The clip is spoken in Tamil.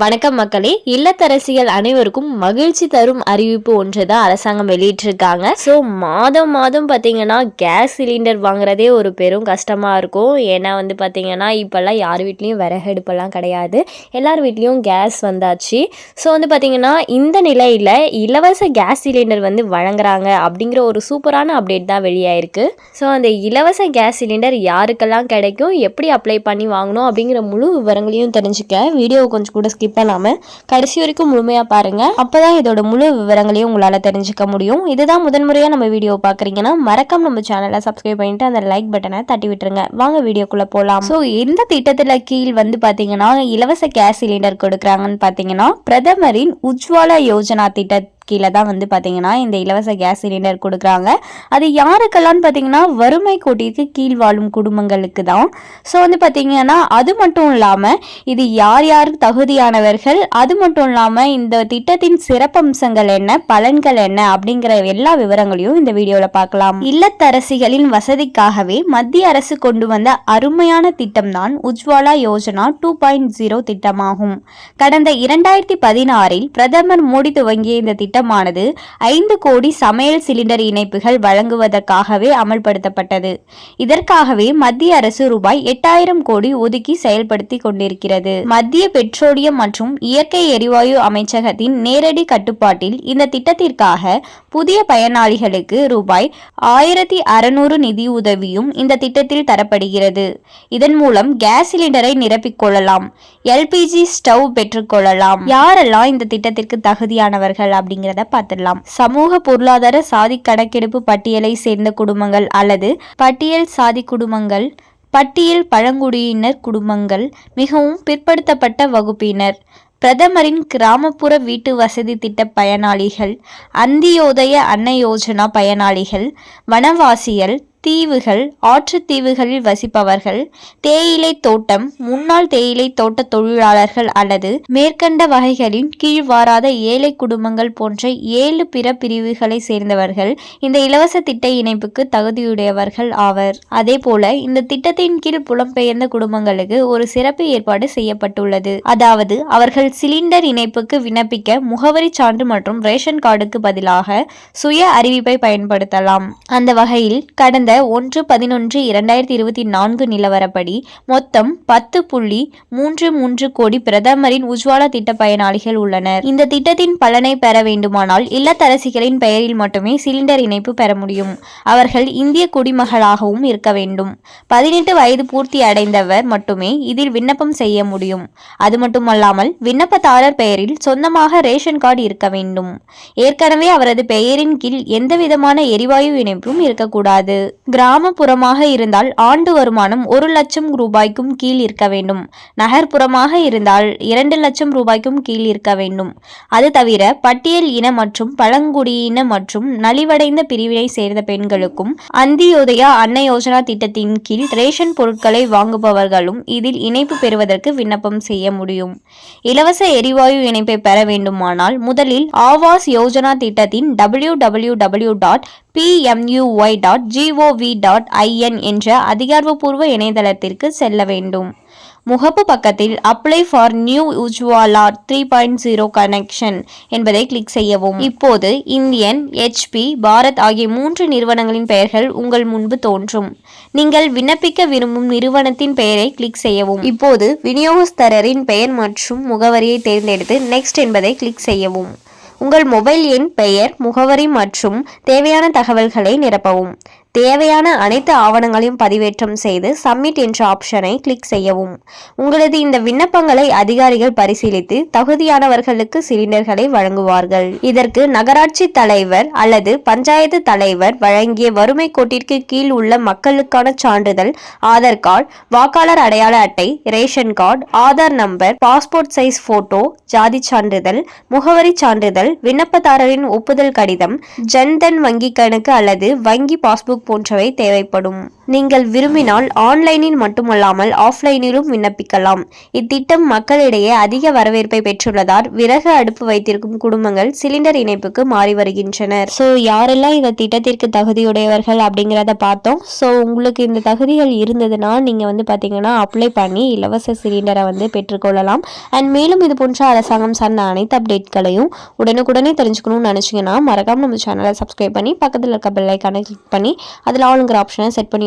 வணக்கம் மக்களே இல்லத்தரசிகள் அனைவருக்கும் மகிழ்ச்சி தரும் அறிவிப்பு ஒன்று தான் அரசாங்கம் வெளியிட்டிருக்காங்க. ஸோ மாதம் மாதம் பார்த்தீங்கன்னா கேஸ் சிலிண்டர் வாங்குறதே ஒரு பெரும் கஷ்டமாக இருக்கும். ஏன்னா வந்து பார்த்தீங்கன்னா இப்போல்லாம் யார் வீட்லேயும் விறகடுப்பெல்லாம் கிடையாது. எல்லார் வீட்லேயும் கேஸ் வந்தாச்சு. ஸோ வந்து பார்த்தீங்கன்னா இந்த நிலையில் இலவச கேஸ் சிலிண்டர் வந்து வழங்குறாங்க அப்படிங்கிற ஒரு சூப்பரான அப்டேட் தான் வெளியாயிருக்கு. ஸோ அந்த இலவச கேஸ் சிலிண்டர் யாருக்கெல்லாம் கிடைக்கும் எப்படி அப்ளை பண்ணி வாங்கணும் அப்படிங்கிற முழு விவரங்களையும் தெரிஞ்சுக்க வீடியோ கொஞ்சம் கூட ஸ்கிப் பண்ணாமல் கடைசி வரைக்கும் முழுமையாக பாருங்கள் அப்போ தான் இதோட முழு விவரங்களையும் உங்களால் தெரிஞ்சுக்க முடியும். இதுதான் முதன்முறையாக நம்ம வீடியோ பார்க்குறீங்கன்னா மறக்காம நம்ம சேனலை சப்ஸ்கிரைப் பண்ணிட்டு அந்த லைக் பட்டனை தட்டி விட்டுருங்க. வாங்க வீடியோக்குள்ளே போகலாம் ஸோ இந்த திட்டத்தில் கீழ் வந்து பார்த்தீங்கன்னா இலவச கேஸ் சிலிண்டர் கொடுக்குறாங்கன்னு பார்த்தீங்கன்னா பிரதமரின் உஜ்வாலா யோஜனா திட்டத்தை கீழே தான் வந்து பார்த்தீங்கன்னா இந்த இலவச கேஸ் சிலிண்டர் கொடுக்குறாங்க. அது யாருக்கெல்லாம் பார்த்தீங்கன்னா வறுமை கோட்டிற்கு கீழ் வாழும் குடும்பங்களுக்கு தான் ஸோ வந்து பார்த்தீங்கன்னா அது மட்டும் இல்லாமல் இது யார் யார் தகுதியானவர்கள் அது மட்டும் இல்லாமல் இந்த திட்டத்தின் சிறப்பம்சங்கள் என்ன பலன்கள் என்ன அப்படிங்கிற எல்லா விவரங்களையும் இந்த வீடியோவில் பார்க்கலாம். இல்லத்தரசிகளின் வசதிக்காகவே மத்திய அரசு கொண்டு வந்த அருமையான திட்டம் தான் Ujjwala Yojana two point zero திட்டமாகும். கடந்த இரண்டாயிரத்தி பதினாறில் பிரதமர் மோடி துவங்கிய இந்த திட்டம் திட்டமானது ஐந்து கோடி சமையல் சிலிண்டர் இணைப்புகள் வழங்குவதற்காகவே அமல்படுத்தப்பட்டது. இதற்காகவே மத்திய அரசு ரூபாய் எட்டாயிரம் கோடி ஒதுக்கி செயல்படுத்தி கொண்டிருக்கிறது. மத்திய பெட்ரோலியம் மற்றும் இயற்கை எரிவாயு அமைச்சகத்தின் நேரடி கட்டுப்பாட்டில் இந்த திட்டத்திற்காக புதிய பயனாளிகளுக்கு ரூபாய் ஆயிரத்தி அறுநூறு நிதி உதவியும் இந்த திட்டத்தில் தரப்படுகிறது. இதன் மூலம் கேஸ் சிலிண்டரை நிரப்பிக்கொள்ளலாம் எல்பிஜி ஸ்டவ் பெற்றுக்கொள்ளலாம் யாரெல்லாம் இந்த திட்டத்திற்கு தகுதியானவர்கள் அப்படிங்கிறத பார்த்துடலாம். சமூக பொருளாதார சாதி கணக்கெடுப்பு பட்டியலை சேர்ந்த குடும்பங்கள் அல்லது பட்டியல் சாதி குடும்பங்கள் பட்டியல் பழங்குடியினர் குடும்பங்கள் மிகவும் பிற்படுத்தப்பட்ட வகுப்பினர். பிரதமரின் கிராமப்புற வீட்டு வசதி திட்ட பயனாளிகள் அந்தியோதய அன்ன யோஜனா பயனாளிகள் வனவாசிகள் தீவுகள் ஆற்றுத்தீவுகளில் வசிப்பவர்கள் தேயிலை தோட்டம் முன்னாள் தேயிலை தோட்ட தொழிலாளர்கள் அல்லது மேற்கண்ட வகைகளின் கீழ் வாராத ஏழை குடும்பங்கள் போன்ற ஏழு பிற பிரிவுகளை சேர்ந்தவர்கள் இந்த இலவச திட்ட இணைப்புக்கு தகுதியுடையவர்கள் ஆவர். அதே போல இந்த திட்டத்தின் கீழ் புலம்பெயர்ந்த குடும்பங்களுக்கு ஒரு சிறப்பு ஏற்பாடு செய்யப்பட்டுள்ளது. அதாவது அவர்கள் சிலிண்டர் இணைப்புக்கு விண்ணப்பிக்க முகவரி சான்று மற்றும் ரேஷன் கார்டுக்கு பதிலாக சுய அறிவிப்பை பயன்படுத்தலாம். அந்த வகையில் கடந்த ஒன்று பதினொன்று இரண்டாயிரத்தி இருபத்தி நான்கு நிலவரப்படி மொத்தம் பத்து புள்ளி மூன்று மூன்று கோடி பிரதமரின் உஜ்வாலா திட்ட பயனாளிகள் உள்ளனர். இந்த திட்டத்தின் பலனை பெற வேண்டுமானால் இல்லத்தரசிகளின் பெயரில் மட்டுமே சிலிண்டர் இணைப்பு பெற முடியும். அவர்கள் இந்திய குடிமகளாகவும் இருக்க வேண்டும். பதினெட்டு வயது பூர்த்தி அடைந்தவர் மட்டுமே இதில் விண்ணப்பம் செய்ய முடியும். அது மட்டுமல்லாமல் விண்ணப்பதாரர் பெயரில் சொந்தமாக ரேஷன் கார்டு இருக்க வேண்டும். ஏற்கனவே அவரது பெயரின் கீழ் எந்தவிதமான எரிவாயு இணைப்பும் இருக்கக்கூடாது. கிராமப்புறமாக இருந்தால் ஆண்டு வருமானம் ஒரு லட்சம் ரூபாய்க்கும் கீழ் இருக்க வேண்டும். நகர்ப்புறமாக இருந்தால் இரண்டு லட்சம் ரூபாய்க்கும் கீழ் இருக்க வேண்டும். அது தவிர பட்டியல் இன மற்றும் பழங்குடியின மற்றும் நலிவடைந்த பிரிவினை சேர்ந்த பெண்களுக்கும் அந்தியோதயா அன்ன யோஜனா திட்டத்தின் கீழ் ரேஷன் பொருட்களை வாங்குபவர்களும் இதில் இணைப்பு பெறுவதற்கு விண்ணப்பம் செய்ய முடியும். இலவச எரிவாயு இணைப்பை பெற வேண்டுமானால் முதலில் ஆவாஸ் யோஜனா திட்டத்தின் W W W dot PMUY dot GOV dot IN என்ற அதிகாரப்பூர்வ இணையதளத்திற்கு செல்ல வேண்டும். முகப்பு பக்கத்தில் apply for new Ujjwala three point zero connection என்பதை கிளிக் செய்யவும். இப்போது இந்தியன் ஹெச்பி பாரத் ஆகிய மூன்று நிறுவனங்களின் பெயர்கள் உங்கள் முன்பு தோன்றும். நீங்கள் விண்ணப்பிக்க விரும்பும் நிறுவனத்தின் பெயரை கிளிக் செய்யவும். இப்போது விநியோகஸ்தரின் பெயர் மற்றும் முகவரியை தேர்ந்தெடுத்து நெக்ஸ்ட் என்பதை கிளிக் செய்யவும். உங்கள் மொபைல் எண் பெயர் முகவரி மற்றும் தேவையான தகவல்களை நிரப்பவும். தேவையான அனைத்து ஆவணங்களையும் பதிவேற்றம் செய்து சப்மிட் என்ற ஆப்ஷனை கிளிக் செய்யவும். உங்களது இந்த விண்ணப்பங்களை அதிகாரிகள் பரிசீலித்து தகுதியானவர்களுக்கு சிலிண்டர்களை வழங்குவார்கள். இதற்கு நகராட்சி தலைவர் அல்லது பஞ்சாயத்து தலைவர் வழங்கிய வறுமை கோட்டிற்கு கீழ் உள்ள மக்களுக்கான சான்றிதழ் ஆதார் கார்டு வாக்காளர் அடையாள அட்டை ration card Aadhaar number passport size photo ஜாதி சான்றிதழ் முகவரி சான்றிதழ் விண்ணப்பதாரரின் ஒப்புதல் கடிதம் ஜன்தன் வங்கி கணக்கு அல்லது வங்கி பாஸ்புக் போன்றவை தேவைப்படும். நீங்கள் விரும்பினால் ஆன்லைனில் மட்டுமல்லாமல் ஆஃப்லைனிலும் விண்ணப்பிக்கலாம். இத்திட்டம் மக்களிடையே அதிக வரவேற்பை பெற்றுள்ளதால் விறகு அடுப்பு வைத்திருக்கும் குடும்பங்கள் சிலிண்டர் இணைப்புக்கு மாறி வருகின்றனர். ஸோ யாரெல்லாம் இந்த திட்டத்திற்கு தகுதியுடையவர்கள் அப்படிங்கிறத பார்த்தோம். ஸோ உங்களுக்கு இந்த தகுதிகள் இருந்ததுன்னா நீங்கள் வந்து பார்த்தீங்கன்னா அப்ளை பண்ணி இலவச சிலிண்டரை வந்து பெற்றுக்கொள்ளலாம். அண்ட் மேலும் இது போன்ற அரசாங்கம் சார்ந்த அனைத்து அப்டேட்களையும் உடனுக்குடனே தெரிஞ்சுக்கணும்னு நினச்சிங்கன்னா மறக்காமல் நம்ம சேனலை சப்ஸ்கிரைப் பண்ணி பக்கத்தில் இருக்க பெல்லைக்கான கிளிக் பண்ணி அதில் ஆளுங்கிற ஆப்ஷனை செட் பண்ணி